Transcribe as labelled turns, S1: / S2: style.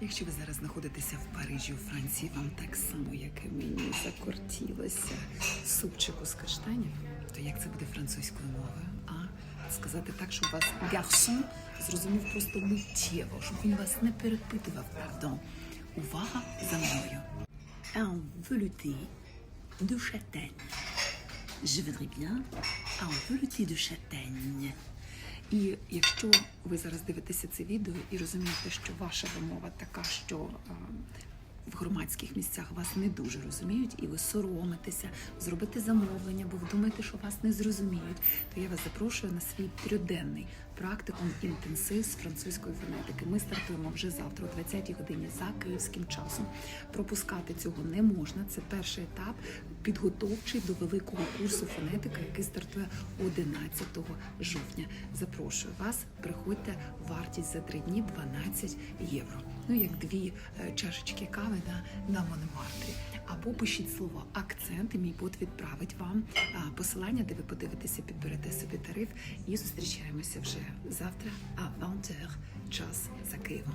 S1: Якщо ви зараз знаходитеся в Парижі, у Франції, вам так само, як і мені, закортілося супчику з каштанів, то як це буде французькою мовою? А сказати так, щоб вас гарсон зрозумів просто миттєво, щоб він вас не перепитував, пардон. Увага за мною. Un velouté de châtaigne. Je voudrais bien un velouté de châtaigne. І якщо ви зараз дивитеся це відео і розумієте, що ваша вимова така, що в громадських місцях вас не дуже розуміють, і ви соромитеся зробити замовлення, бо ви думаєте, що вас не зрозуміють, то я вас запрошую на свій трьоденний практикум інтенсив з французької фонетики. Ми стартуємо вже завтра, о 20-й годині за київським часом. Пропускати цього не можна. Це перший етап підготовчий до великого курсу фонетика, який стартує 11 жовтня. Запрошую вас, приходьте, вартість за три дні 12 євро. Ну як дві е, чашечки кави на, на Монмартрі. Або пишіть слово акцент, і мій бот відправить вам посилання, де ви подивитеся, підберете собі тариф і зустрічаємося вже завтра, а 20 час за Києвом.